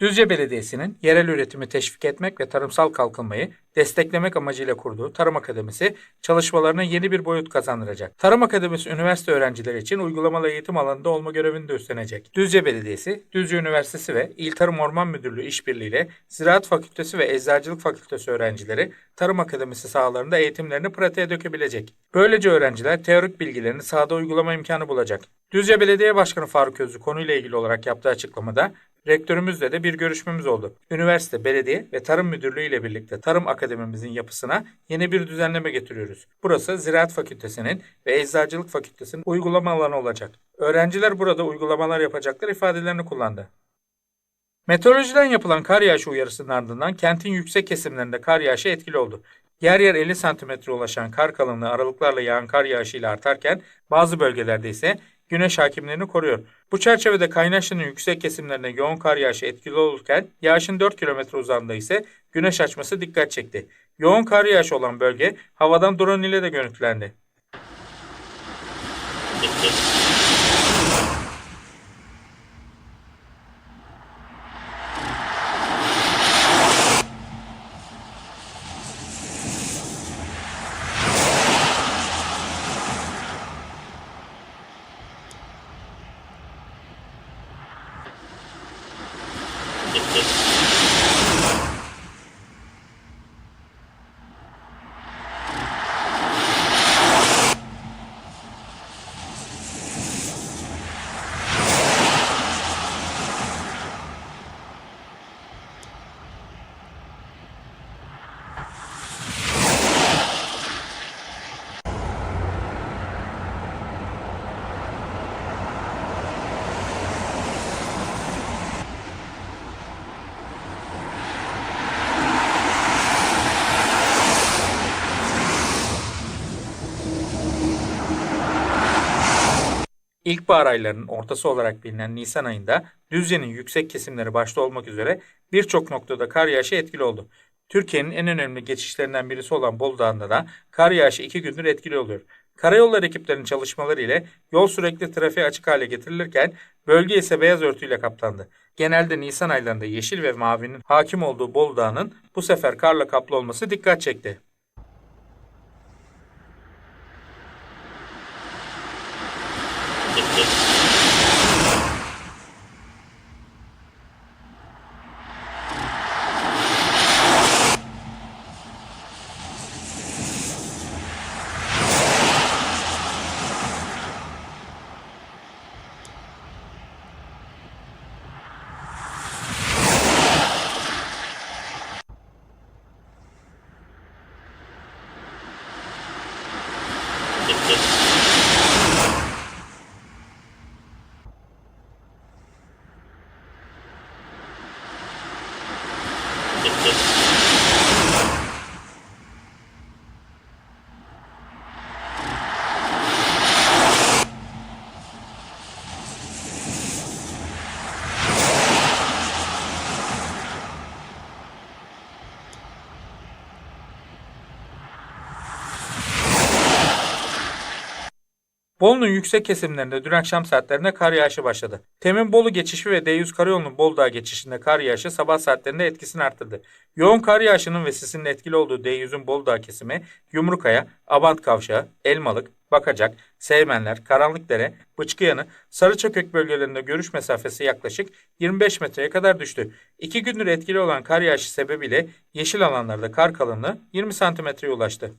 Düzce Belediyesi'nin yerel üretimi teşvik etmek ve tarımsal kalkınmayı desteklemek amacıyla kurduğu Tarım Akademisi çalışmalarına yeni bir boyut kazandıracak. Tarım Akademisi üniversite öğrencileri için uygulamalı eğitim alanında olma görevini de üstlenecek. Düzce Belediyesi, Düzce Üniversitesi ve İl Tarım Orman Müdürlüğü işbirliğiyle Ziraat Fakültesi ve Eczacılık Fakültesi öğrencileri Tarım Akademisi sahalarında eğitimlerini pratiğe dökebilecek. Böylece öğrenciler teorik bilgilerini sahada uygulama imkanı bulacak. Düzce Belediye Başkanı Faruk Özlü konuyla ilgili olarak yaptığı açıklamada Rektörümüzle de bir görüşmemiz oldu. Üniversite, belediye ve tarım müdürlüğü ile birlikte tarım akademimizin yapısına yeni bir düzenleme getiriyoruz. Burası Ziraat Fakültesinin ve Eczacılık Fakültesinin uygulama alanı olacak. Öğrenciler burada uygulamalar yapacaklar ifadelerini kullandı. Meteorolojiden yapılan kar yağışı uyarısının ardından kentin yüksek kesimlerinde kar yağışı etkili oldu. Yer yer 50 santimetre ulaşan kar kalınlığı aralıklarla yağan kar yağışıyla artarken bazı bölgelerde ise güneş hakimlerini koruyor. Bu çerçevede Kaynaşlı'nın yüksek kesimlerine yoğun kar yağışı etkili olurken yağışın 4 kilometre uzağında ise güneş açması dikkat çekti. Yoğun kar yağışı olan bölge havadan drone ile de görüntülendi. Just İlkbahar aylarının ortası olarak bilinen Nisan ayında Düzce'nin yüksek kesimleri başta olmak üzere birçok noktada kar yağışı etkili oldu. Türkiye'nin en önemli geçişlerinden birisi olan Bolu Dağı'nda da kar yağışı iki gündür etkili oluyor. Karayolları ekiplerinin çalışmaları ile yol sürekli trafiğe açık hale getirilirken bölge ise beyaz örtüyle kaplandı. Genelde Nisan aylarında yeşil ve mavinin hakim olduğu Bolu Dağı'nın bu sefer karla kaplı olması dikkat çekti. Bolu'nun yüksek kesimlerinde dün akşam saatlerinde kar yağışı başladı. Temin Bolu geçişi ve D100 karayolunun Bolu Dağı geçişinde kar yağışı sabah saatlerinde etkisini arttırdı. Yoğun kar yağışının ve sisinin etkili olduğu D100'ün Bolu Dağı kesimi Yumrukaya, Abant Kavşağı, Elmalık, Bakacak, Seymenler, Karanlıkdere, Bıçkıyanı, Sarıçökök bölgelerinde görüş mesafesi yaklaşık 25 metreye kadar düştü. İki gündür etkili olan kar yağışı sebebiyle yeşil alanlarda kar kalınlığı 20 santimetreye ulaştı.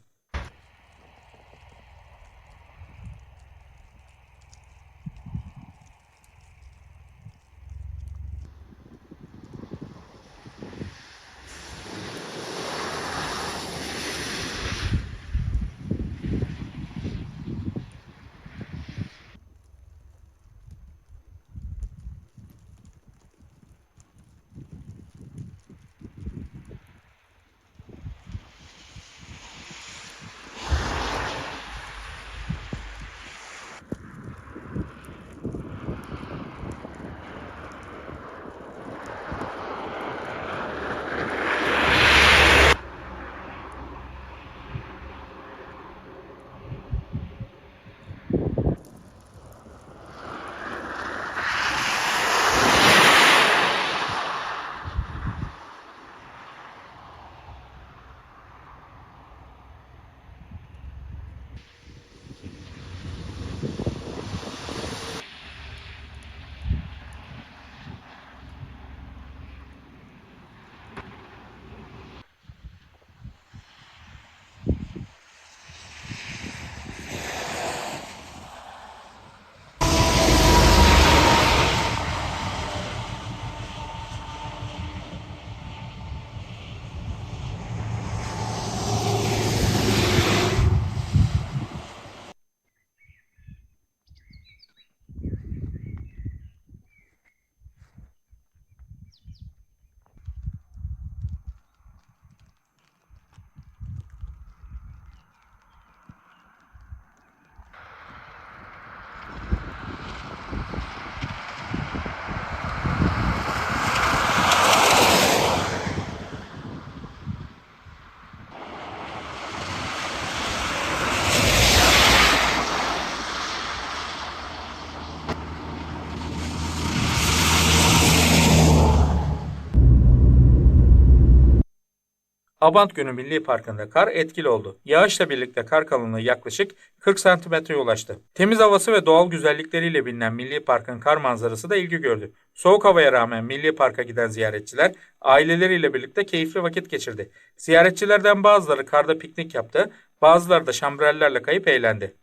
Abant Günü Milli Parkı'nda kar etkili oldu. Yağışla birlikte kar kalınlığı yaklaşık 40 santimetreye ulaştı. Temiz havası ve doğal güzellikleriyle bilinen Milli Park'ın kar manzarası da ilgi gördü. Soğuk havaya rağmen Milli Park'a giden ziyaretçiler aileleriyle birlikte keyifli vakit geçirdi. Ziyaretçilerden bazıları karda piknik yaptı, bazıları da şambrellerle kayıp eğlendi.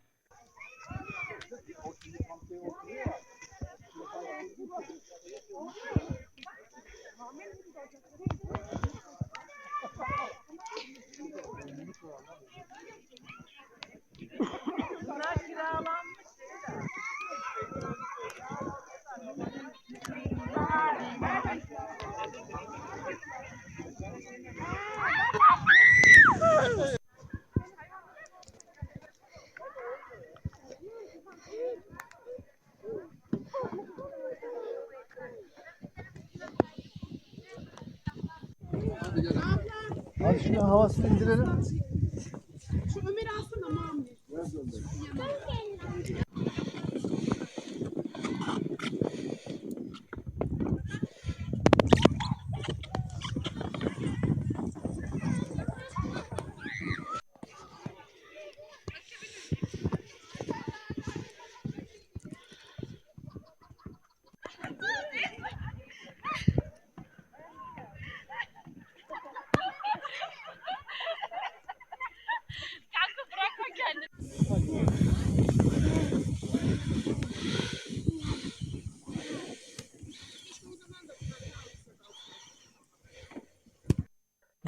Şunu havasını indirelim.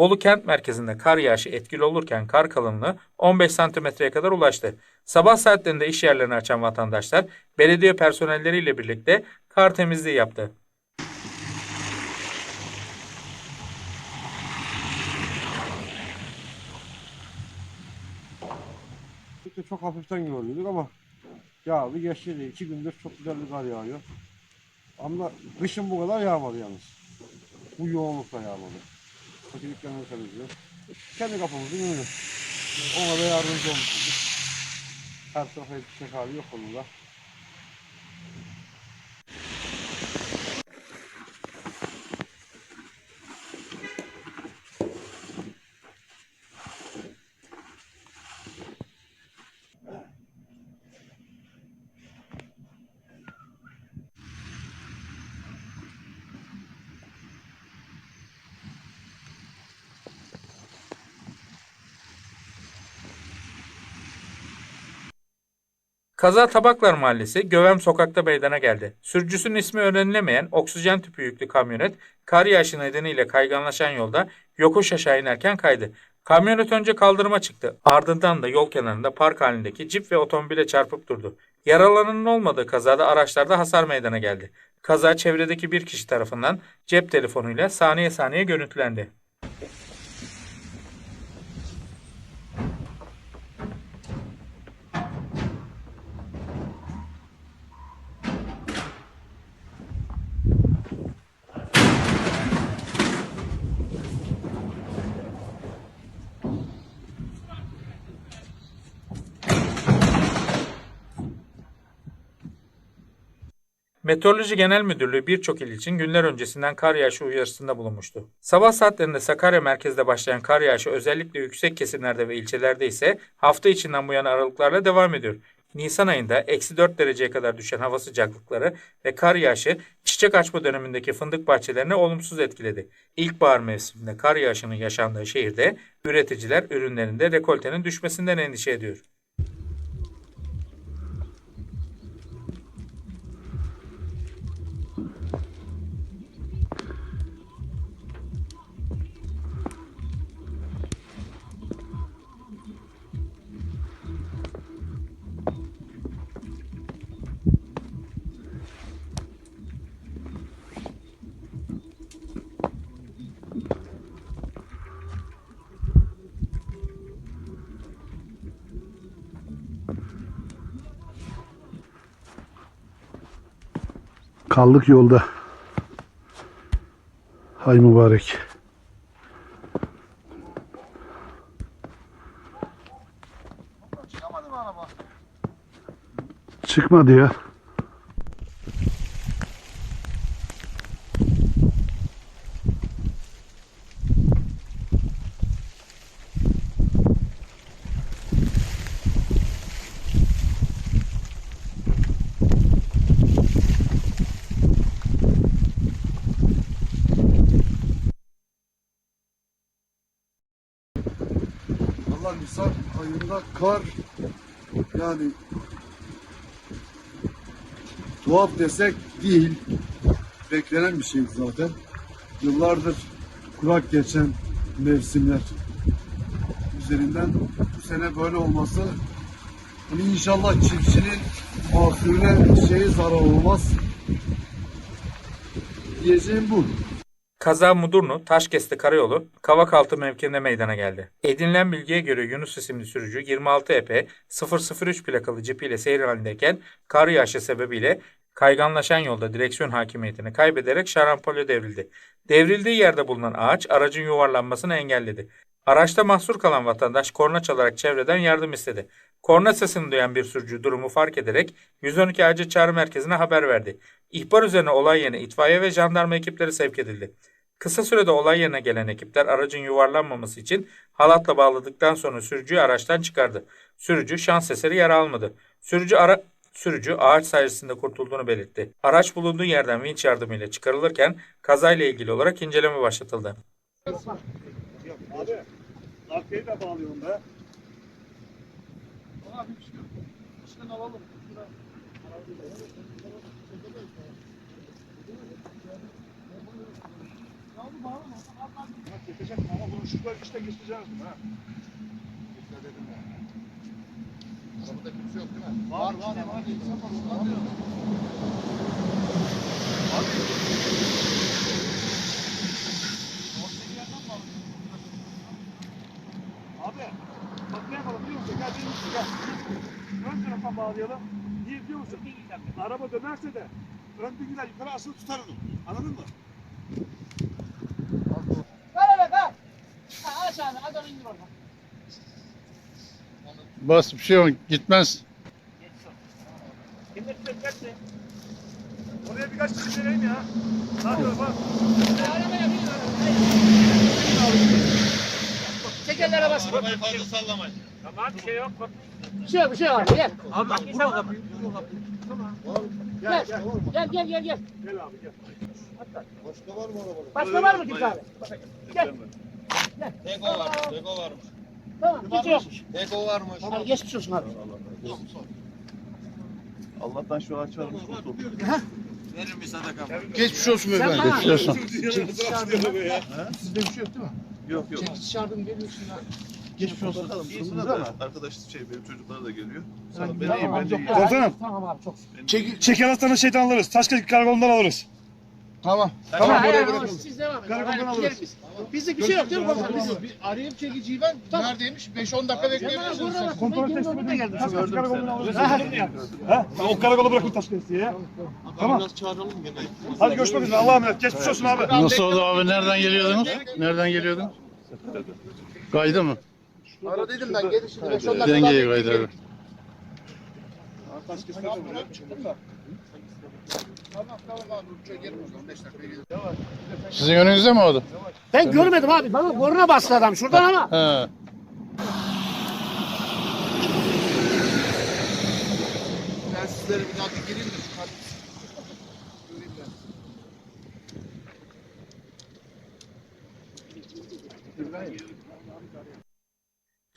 Bolu kent merkezinde kar yağışı etkili olurken kar kalınlığı 15 santimetreye kadar ulaştı. Sabah saatlerinde iş yerlerini açan vatandaşlar belediye personelleriyle birlikte kar temizliği yaptı. Çok hafiften görünüyor ama ya bir geçti iki gündür çok güzel bir kar yağıyor. Ama kışın bu kadar yağmadı yalnız. Bu yoğunlukla yağmadı. Fakirliklerini temizliyor. Kendi kapımızın önü. Ona da yardımcı olmuşuz. Her tarafa yetişecek hali yok onun da. Kaza Tabaklar Mahallesi Gövem Sokak'ta meydana geldi. Sürücüsünün ismi öğrenilemeyen oksijen tüpü yüklü kamyonet kar yağışı nedeniyle kayganlaşan yolda yokuş aşağı inerken kaydı. Kamyonet önce kaldırıma çıktı. Ardından da yol kenarında park halindeki cip ve otomobile çarpıp durdu. Yaralananın olmadığı kazada araçlarda hasar meydana geldi. Kaza çevredeki bir kişi tarafından cep telefonuyla saniye saniye görüntülendi. Meteoroloji Genel Müdürlüğü birçok il için günler öncesinden kar yağışı uyarısında bulunmuştu. Sabah saatlerinde Sakarya merkezde başlayan kar yağışı özellikle yüksek kesimlerde ve ilçelerde ise hafta içinden bu yana aralıklarla devam ediyor. Nisan ayında eksi 4 dereceye kadar düşen hava sıcaklıkları ve kar yağışı çiçek açma dönemindeki fındık bahçelerine olumsuz etkiledi. İlkbahar mevsiminde kar yağışının yaşandığı şehirde üreticiler ürünlerinde rekoltenin düşmesinden endişe ediyor. Kaldık yolda. Hay mübarek. Çıkmadı ya. Allah Nisan ayında kar yani tuhaf desek değil. Beklenen bir şey zaten. Yıllardır kurak geçen mevsimler üzerinden bu sene böyle olması hani inşallah çiftçinin mahsulüne şey zarar olmaz. Diyeceğim bu. Kaza Mudurnu Taşkesti Karayolu Kavakaltı mevkiinde meydana geldi. Edinilen bilgiye göre Yunus isimli sürücü 26 EP 003 plakalı cipiyle seyir halindeyken kar yağışı sebebiyle kayganlaşan yolda direksiyon hakimiyetini kaybederek şarampole devrildi. Devrildiği yerde bulunan ağaç aracın yuvarlanmasını engelledi. Araçta mahsur kalan vatandaş korna çalarak çevreden yardım istedi. Korna sesini duyan bir sürücü durumu fark ederek 112 acil çağrı merkezine haber verdi. İhbar üzerine olay yerine itfaiye ve jandarma ekipleri sevk edildi. Kısa sürede olay yerine gelen ekipler aracın yuvarlanmaması için halatla bağladıktan sonra sürücüyü araçtan çıkardı. Sürücü şans eseri yara almadı. Sürücü ara Sürücü ağaç sayesinde kurtulduğunu belirtti. Araç bulunduğu yerden vinç yardımıyla çıkarılırken kazayla ilgili olarak inceleme başlatıldı. Arkayı da bağlıyorum be. Ama bunu şurada işte geçeceğiz ha. Arabada kimse yok değil mi? Var var var. İnsan var. Onlar diyor. Abi bak ne yapalım biliyor musun? Gel benim için gel. Ön tarafa bağlayalım. Niye biliyor musun? Araba dönerse de ön bilgiler yukarı asılı tutar onu. Anladın mı? Bas bir şey yok gitmez. Oraya birkaç kişi vereyim ya. Sağ tarafa. Tekerlere bas. Arabayı fazla sallamayın. Bir şey yok bir şey var. Gel. Abi bak vur kapıyı. Gel. Gel gel gel gel. Gel abi gel. Başka var mı arabada? Başka var mı kimse abi? Gel. Tego var, Tego varmış. Tamam kimse yokmuş. Tego varmış. Hadi geçmiş olsun abi. Allah'tan şu ağaç varmış kurtulduk. Verir bir sadaka. Geçmiş olsun bana Geçmiş olsun. Sizde bir şey yok değil mi? Yok yok. Çekiç yardım veriyorsun ya. Geçmiş olsun. Bakalım durumuna da arkadaş şey benim çocuklar da geliyor. Ol. Ben Tamam iyiyim ben de iyiyim. Komutanım. Tamam abi çok. Çek, çeker hastanın şeyden alırız. Taşkent karakolundan alırız. Tamam. Tamam, Ha, oraya yani bırakalım. Siz devam edin. Karakoldan alırız. Gidelim biz. Bizde bir şey yok değil mi? Biz- Bir arayayım çekiciyi ben. Neredeymiş? 5-10 dakika bekleyebilirsiniz. Kontrol Ben teslim kendim burada geldim. Taşkent karakolundan alırız. Ha? O karakola bırakın Taşkent'i ya. Tamam. Hadi görüşmek üzere. Allah'a emanet. Geçmiş olsun abi. Nasıl oldu abi? Nereden geliyordunuz? Nereden geliyordunuz? Kaydı mı? Aradıydım ben gelişini 5-10 dakika Dengeyi kaydı abi. Tamam tamam abi. Uçağa gelin o zaman 5 dakika gelin. Sizin önünüzde mi oldu? Ben görmedim abi. Bana boruna bastı adam şuradan ama. He. Ben sizlere bir daha gireyim de şu kartı göreyim ben.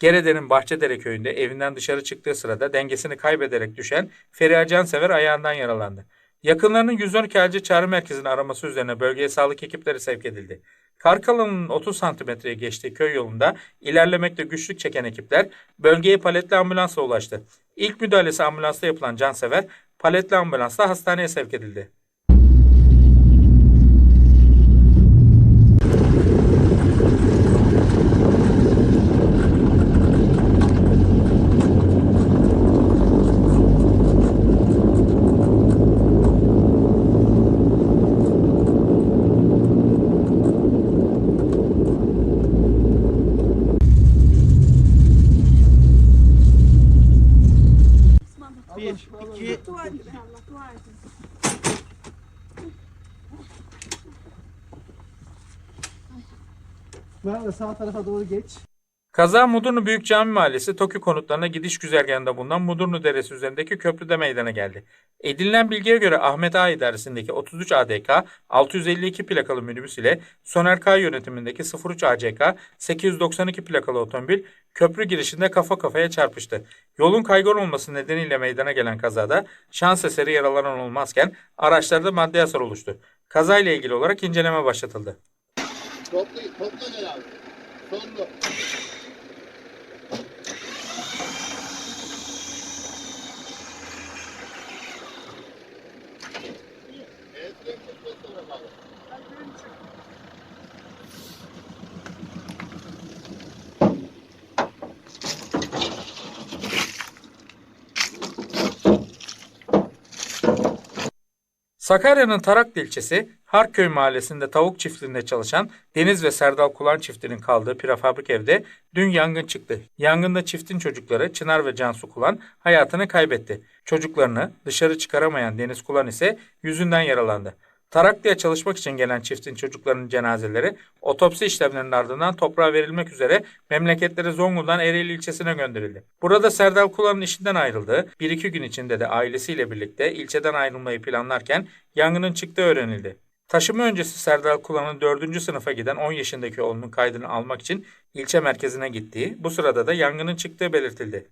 Gerede'nin Bahçedere köyünde evinden dışarı çıktığı sırada dengesini kaybederek düşen Feriha Cansever ayağından yaralandı. Yakınlarının 112 acil çağrı merkezini araması üzerine bölgeye sağlık ekipleri sevk edildi. Kar kalınlığının 30 santimetreye geçtiği köy yolunda ilerlemekte güçlük çeken ekipler bölgeye paletli ambulansla ulaştı. İlk müdahalesi ambulansla yapılan Cansever paletli ambulansla hastaneye sevk edildi. Sağ tarafa doğru geç. Kaza Mudurnu Büyük Cami Mahallesi Tokyo konutlarına gidiş güzergahında bulunan Mudurnu Deresi üzerindeki köprüde meydana geldi. Edinilen bilgiye göre Ahmet Ağa idaresindeki 33 ADK 652 plakalı minibüs ile Soner K yönetimindeki 03 ACK 892 plakalı otomobil köprü girişinde kafa kafaya çarpıştı. Yolun kaygan olması nedeniyle meydana gelen kazada şans eseri yaralanan olmazken araçlarda maddi hasar oluştu. Kazayla ilgili olarak inceleme başlatıldı. Gel abi. Sonlu. Sakarya'nın Taraklı ilçesi Harköy mahallesinde tavuk çiftliğinde çalışan Deniz ve Serdal Kulan çiftinin kaldığı prefabrik evde dün yangın çıktı. Yangında çiftin çocukları Çınar ve Cansu Kulan hayatını kaybetti. Çocuklarını dışarı çıkaramayan Deniz Kulan ise yüzünden yaralandı. Taraklı'ya çalışmak için gelen çiftin çocuklarının cenazeleri otopsi işlemlerinin ardından toprağa verilmek üzere memleketleri Zonguldak Ereğli ilçesine gönderildi. Burada Serdal Kulan'ın işinden ayrıldığı bir iki gün içinde de ailesiyle birlikte ilçeden ayrılmayı planlarken yangının çıktığı öğrenildi. Taşıma öncesi Serdal Kulan'ın 4. sınıfa giden 10 yaşındaki oğlunun kaydını almak için ilçe merkezine gittiği, bu sırada da yangının çıktığı belirtildi.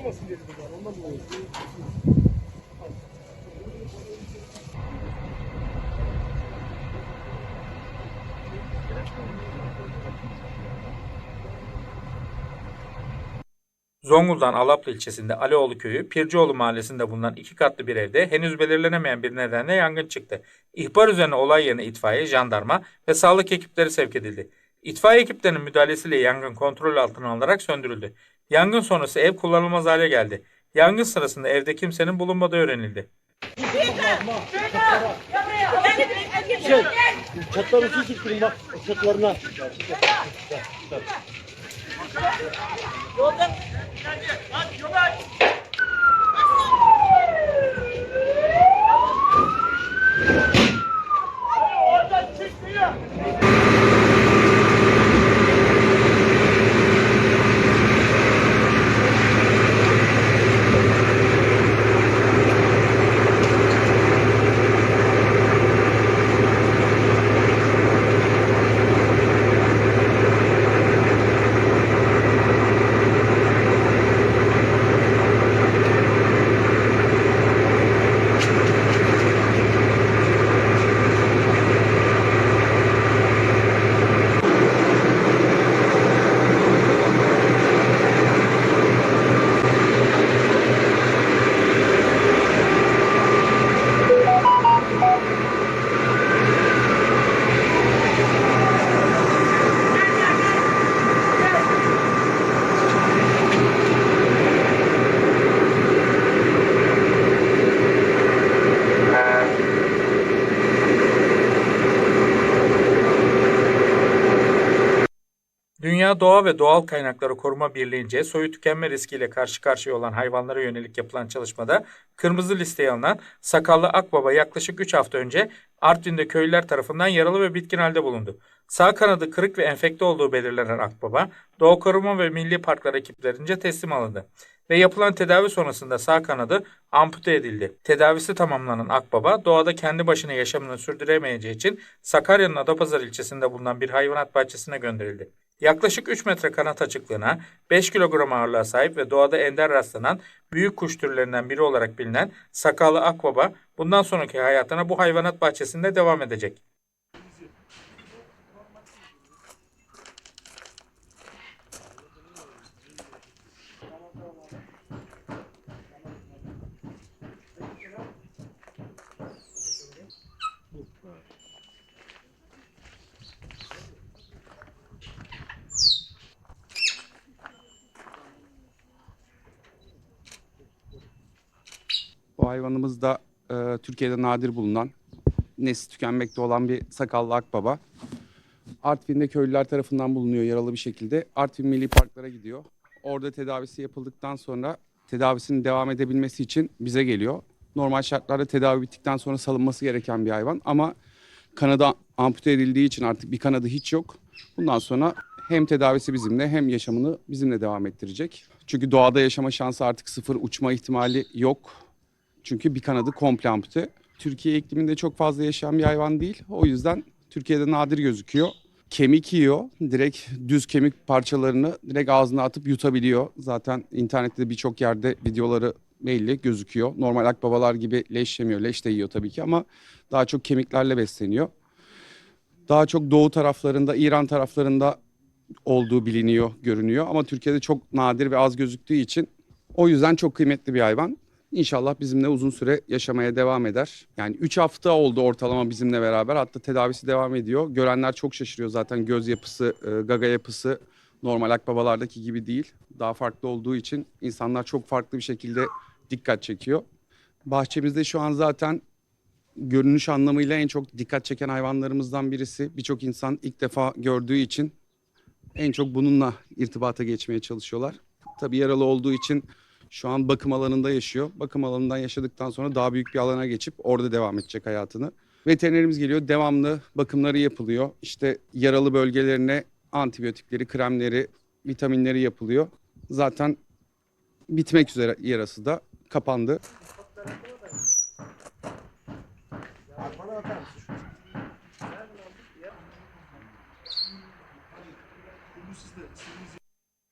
Olmasın dedim ben. Ondan dolayı. Zonguldak Alaplı ilçesinde Alioğlu köyü Pircioğlu mahallesinde bulunan iki katlı bir evde henüz belirlenemeyen bir nedenle yangın çıktı. İhbar üzerine olay yerine itfaiye, jandarma ve sağlık ekipleri sevk edildi. İtfaiye ekiplerinin müdahalesiyle yangın kontrol altına alınarak söndürüldü. Yangın sonrası ev kullanılmaz hale geldi. Yangın sırasında evde kimsenin bulunmadığı öğrenildi. Su sıktırın bak. Çatlarına. Dünya Doğa ve Doğal Kaynakları Koruma Birliği'nce soyu tükenme riskiyle karşı karşıya olan hayvanlara yönelik yapılan çalışmada kırmızı listeye alınan sakallı akbaba yaklaşık 3 hafta önce Artvin'de köylüler tarafından yaralı ve bitkin halde bulundu. Sağ kanadı kırık ve enfekte olduğu belirlenen akbaba Doğa Koruma ve Milli Parklar ekiplerince teslim alındı ve yapılan tedavi sonrasında sağ kanadı ampute edildi. Tedavisi tamamlanan akbaba doğada kendi başına yaşamını sürdüremeyeceği için Sakarya'nın Adapazarı ilçesinde bulunan bir hayvanat bahçesine gönderildi. Yaklaşık 3 metre kanat açıklığına, 5 kilogram ağırlığa sahip ve doğada ender rastlanan büyük kuş türlerinden biri olarak bilinen sakallı akbaba bundan sonraki hayatına bu hayvanat bahçesinde devam edecek. Hayvanımız da e, Türkiye'de nadir bulunan, nesli tükenmekte olan bir sakallı akbaba. Artvin'de köylüler tarafından bulunuyor yaralı bir şekilde. Artvin Milli Parklara gidiyor. Orada tedavisi yapıldıktan sonra tedavisinin devam edebilmesi için bize geliyor. Normal şartlarda tedavi bittikten sonra salınması gereken bir hayvan ama kanadı ampute edildiği için artık bir kanadı hiç yok. Bundan sonra hem tedavisi bizimle hem yaşamını bizimle devam ettirecek. Çünkü doğada yaşama şansı artık sıfır uçma ihtimali yok. Çünkü bir kanadı komple ampute. Türkiye ikliminde çok fazla yaşayan bir hayvan değil. O yüzden Türkiye'de nadir gözüküyor. Kemik yiyor. Direkt düz kemik parçalarını direkt ağzına atıp yutabiliyor. Zaten internette birçok yerde videoları belli gözüküyor. Normal akbabalar gibi leş yemiyor. Leş de yiyor tabii ki ama daha çok kemiklerle besleniyor. Daha çok doğu taraflarında, İran taraflarında olduğu biliniyor, görünüyor. Ama Türkiye'de çok nadir ve az gözüktüğü için o yüzden çok kıymetli bir hayvan. İnşallah bizimle uzun süre yaşamaya devam eder. Yani 3 hafta oldu ortalama bizimle beraber. Hatta tedavisi devam ediyor. Görenler çok şaşırıyor zaten göz yapısı, e, gaga yapısı normal akbabalardaki gibi değil. Daha farklı olduğu için insanlar çok farklı bir şekilde dikkat çekiyor. Bahçemizde şu an zaten görünüş anlamıyla en çok dikkat çeken hayvanlarımızdan birisi. Birçok insan ilk defa gördüğü için en çok bununla irtibata geçmeye çalışıyorlar. Tabii yaralı olduğu için şu an bakım alanında yaşıyor. Bakım alanından yaşadıktan sonra daha büyük bir alana geçip orada devam edecek hayatını. Veterinerimiz geliyor, devamlı bakımları yapılıyor. İşte yaralı bölgelerine antibiyotikleri, kremleri, vitaminleri yapılıyor. Zaten bitmek üzere yarası da kapandı.